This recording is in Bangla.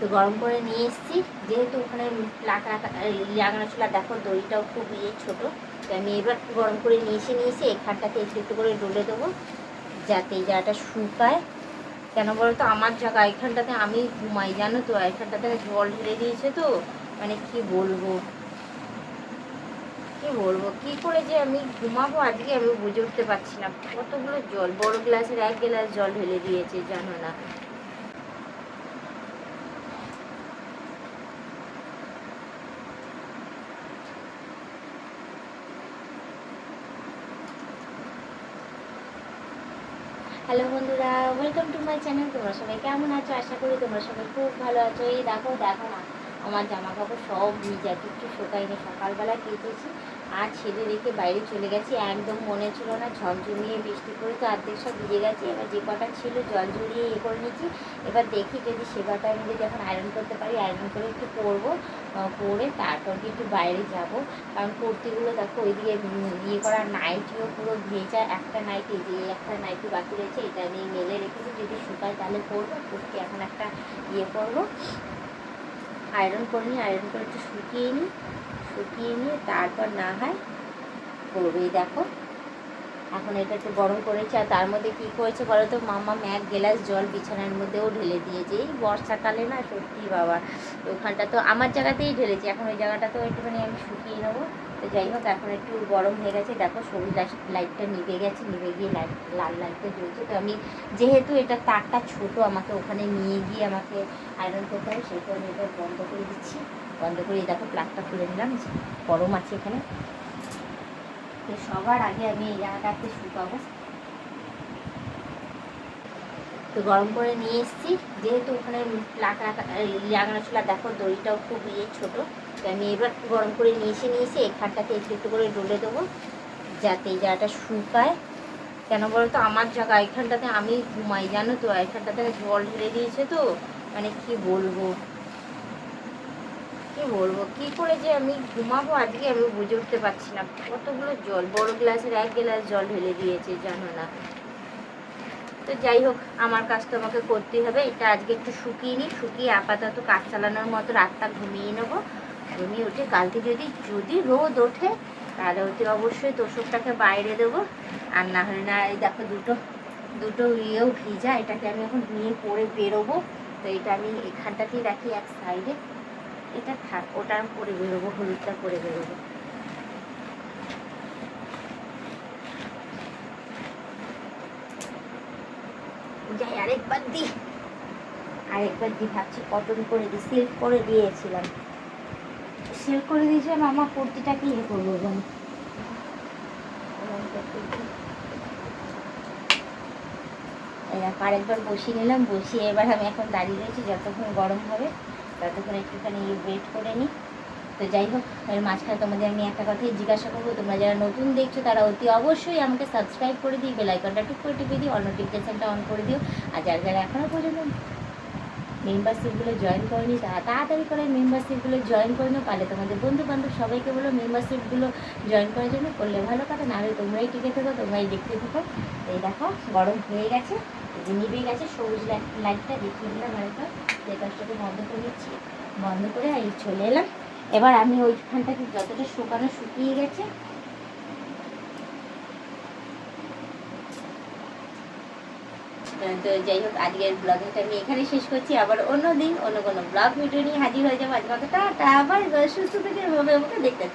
তো গরম করে নিয়ে এসেছি। যেহেতু ওখানে রাখা লাগানো ছিল দেখো দড়িটাও খুব ইয়ে ছোটো। তো আমি এবার গরম করে নিয়ে এসে নিয়েছি। এখানটাতে একটু একটু করে ডলে দেবো, যাতে এই জায়গাটা শুকায়। কেন বলো তো? আমার জায়গা এখানটাতে আমি ঘুমাই, জানো তো? এখানটাতে জল ঢেলে দিয়েছে তো। মানে কি বলব? কি বলব? কি করে যে আমি ঘুমাবো? আজকে আমি বুঝে উঠতে পারছি না। কতগুলো জল? বড় গ্লাসের এক গ্লাস জল ঢেলে দিয়েছে, জানো না। হ্যালো বন্ধুরা ওয়েলকাম টু মাই চ্যানেল তোমরা সবাই কেমন আছো? আশা করি তোমরা সবাই খুব ভালো আছো। এই দেখো দেখো না। আমার জামা কাপড় সব ভিজা কিচ্ছু শোকায়নি, সকালবেলা কেটেছি। আর ছেলে রেখে বাইরে চলে গেছি, একদম মনে ছিল না ঝমঝমিয়ে বৃষ্টি করে তো অর্ধেক সব ভিজে গেছে। এবার যে কটা ছিল, জল ঝরিয়ে ইয়ে করে নিয়েছি। এবার দেখি যদি সে কটা আমি যদি এখন আয়রন করতে পারি আয়রন করে একটু পরবো পরে তারপর কি একটু বাইরে যাব। কারণ কুর্তিগুলো দেখো, ওইদিকে ইয়ে করা নাইটিও পুরো ভেজা, একটা নাইটি যে, একটা নাইটি বাকি রয়েছে, এটা আমি মেলে রেখেছি। যদি শুকায় তাহলে পরবো কুর্তি এখন একটা ইয়ে করব। আয়রন করে নিই, আয়রন করে একটু শুকিয়ে নিই, শুকিয়ে নিয়ে তারপর না হয় করবেই দেখো। এখন এটা একটু গরম করেছে, আর তার মধ্যে কী করেছে বলো তো? মামা এক গ্লাস জল বিছানার মধ্যেও ঢেলে দিয়েছে। এই বর্ষাকালে না, সত্যি বাবা। ওখানটা তো আমার জায়গাতেই ঢেলেছে, এখন ওই জায়গাটা তো একটুখানি আমি শুকিয়ে নেব। তো যাই হোক, এখন একটু গরম হয়ে গেছে। দেখো সবুজ লাইট- লাইটটা নিভে গেছে, নিভে গিয়ে লাইট, লাল লাইটটা জ্বলছে। তো আমি যেহেতু এটা তারটা ছোট, আমাকে ওখানে নিয়ে গিয়ে আমাকে আয়রন করতে হবে, সেই কারণে এটা বন্ধ করে দিচ্ছি। বন্ধ করে দেখো প্লাগটা খুলে নিলাম গরম আছে এখানে। তো সবার আগে আমি এই জায়গাটাতে শুকাবো। তো গরম করে নিয়ে এসেছি। যেহেতু ওখানে প্লাগ রাখা লাগানো ছিল দেখো দড়িটাও খুব ইয়ে ছোটো। তো আমি এবার গরম করে নিয়ে এসে নিয়েছি এখানটাতে একটু একটু করে ডলে দেবো, যাতে এই জায়গাটা শুকায়। কেন বলো তো আমার জায়গা, এখানটাতে আমি ঘুমাই, জানো তো? এখানটাতে জল ঢেলে দিয়েছে তো মানে কি বলব? কি বলব? কি করে যে আমি ঘুমাবো আজকে আমি বুঝে উঠতে পারছি না। কতগুলো জল, বড় গ্লাসের এক গ্লাস জল ঢেলে দিয়েছে, জানো না? তো যাই হোক, আমার কাজ তো আমাকে করতেই হবে। এটা আজকে একটু শুকিয়ে নিই শুকিয়ে আপাতত কাজ চালানোর মতো রাতটা ঘুমিয়ে নেব। ঘুমিয়ে উঠে কালকে যদি যদি রোদ ওঠে, তাহলে অতি অবশ্যই তোষকটাকে বাইরে দেবো। আর না হলে না, এই দেখো দুটো দুটো ইয়েও ভিজা, এটাকে আমি এখন নিয়ে পরে বেরোবো। তো এটা আমি এখানটাতেই রাখি, এক সাইডে। এটা থাক, ওটা আমি পরে বেরোবো, হলুদটা পরে বেরোবো। যাই, আরেকবার দি। আরেকবার দি, ভাবছি কটন করে দিই সিল্ক করে দিয়েছিলাম। সিল্ক করে দিয়েছিলাম আমার কুর্তিটাকে ইয়ে করব জানি এই আরেকবার বসিয়ে নিলাম, বসিয়ে এবার আমি এখন দাঁড়িয়ে রয়েছি, যতক্ষণ গরম হবে, ততক্ষণ একটুখানি ওয়েট করে নিই। তো যাই হোক, এর মাঝখানে তোমাদের আমি একটা কথাই জিজ্ঞাসা করব, তোমরা যারা নতুন দেখছ, তারা অতি অবশ্যই আমাকে সাবস্ক্রাইব করে দিই বেলাইকনটা টুক করে টিপে দিও অল নোটিফিকেশানটা অন করে দিও। আর যারা যারা এখনও পর্যন্ত মেম্বারশিপগুলো জয়েন করেনি তারা তাড়াতাড়ি করে মেম্বারশিপগুলো জয়েন করে নাও, পারলে তোমাদের বন্ধু বান্ধব সবাইকে বলো মেম্বারশিপগুলো জয়েন করার জন্য। করলে ভালো কথা, না হলে তোমরাই টিকে থাকো, তোমরাই দেখতে থাকো। এই দেখো, গরম হয়ে গেছে যে নিভে গেছে, সবুজ লাইট লাইটটা দেখিয়ে দিলাম আরেকবার। সেই কাজটাকে বন্ধ করে নিচ্ছি বন্ধ করে এই চলে এলাম। এবার আমি ওইখানটাকে যতটা শুকানো শুকিয়ে গেছে তো যাই হোক, আজকের ব্লগিংটা আমি এখানে শেষ করছি। আবার অন্য দিন, অন্য কোনো ব্লগ ভিডিও নিয়ে হাজির হয়ে যাব। আজকে টাটা আবার সুস্থ থেকে এভাবে আমাকে দেখতে